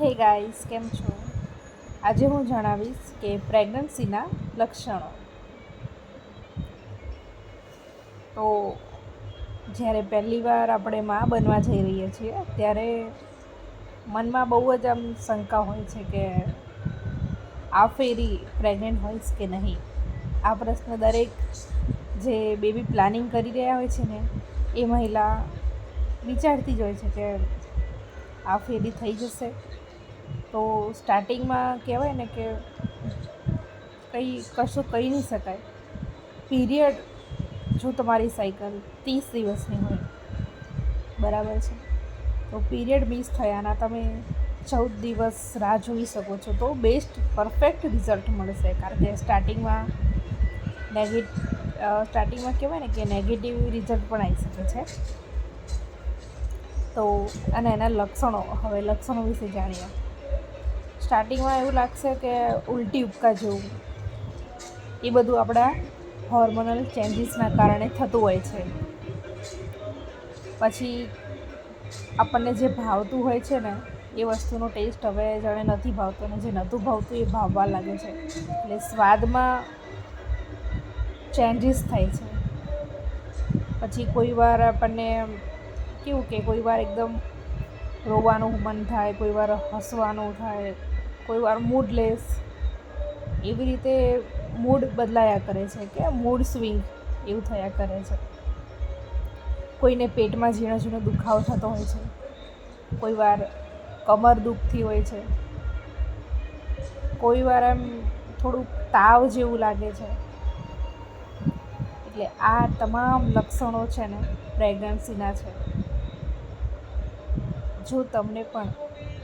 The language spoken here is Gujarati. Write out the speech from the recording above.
હે ગાઈસ, કેમ છો? આજે હું જણાવીશ કે પ્રેગ્નન્સીના લક્ષણો. તો જ્યારે પહેલી વાર આપણે મા બનવા જઈ રહીએ છીએ, ત્યારે મનમાં બહુ જ આમ શંકા હોય છે કે આ ફેરી પ્રેગ્નન્ટ હોઈશ કે નહીં? આ પ્રશ્ન દરેક જે બેબી પ્લાનિંગ કરી રહ્યા હોય છે ને, એ મહિલા વિચારતી જ હોય છે કે આ ફેરી થઈ જશે. તો સ્ટાર્ટિંગમાં કહેવાય ને કે કંઈ કશું કહી નહીં શકાય. પીરિયડ જો તમારી સાયકલ ત્રીસ દિવસની હોય, બરાબર છે? તો પીરિયડ મિસ થયાના તમે ચૌદ દિવસ રાહ જોઈ શકો છો. તો બેસ્ટ પરફેક્ટ રિઝલ્ટ મળશે, કારણ કે સ્ટાર્ટિંગમાં નેગેટ સ્ટાર્ટિંગમાં કહેવાય ને કે નેગેટિવ રિઝલ્ટ પણ આવી શકે છે. તો અને એના લક્ષણો, હવે લક્ષણો વિશે જાણીએ. સ્ટાર્ટિંગમાં એવું લાગશે કે ઉલટી ઉપકા જેવું. એ બધું આપણા હોર્મોનલ ચેન્જીસના કારણે થતું હોય છે. પછી આપણને જે ભાવતું હોય છે ને, એ વસ્તુનો ટેસ્ટ હવે જાણે નથી ભાવતો અને જે નહોતું ભાવતું એ ભાવવા લાગે છે. એટલે સ્વાદમાં ચેન્જીસ થાય છે. પછી કોઈ વાર આપણને કેવું કે કોઈ વાર એકદમ રોવાનું મન થાય, કોઈ વાર હસવાનું થાય, કોઈ વાર મૂડલેસ એવી રીતે મૂડ બદલાયા કરે છે કે મૂડ સ્વિંગ એવું થયા કરે છે. કોઈને પેટમાં ઝીણો ઝીણો દુખાવો થતો હોય છે, કોઈ વાર કમર દુખતી હોય છે, કોઈ વાર એમ થોડુંક તાવ જેવું લાગે છે. એટલે આ તમામ લક્ષણો છે ને પ્રેગ્નન્સીના છે. જો તમને પણ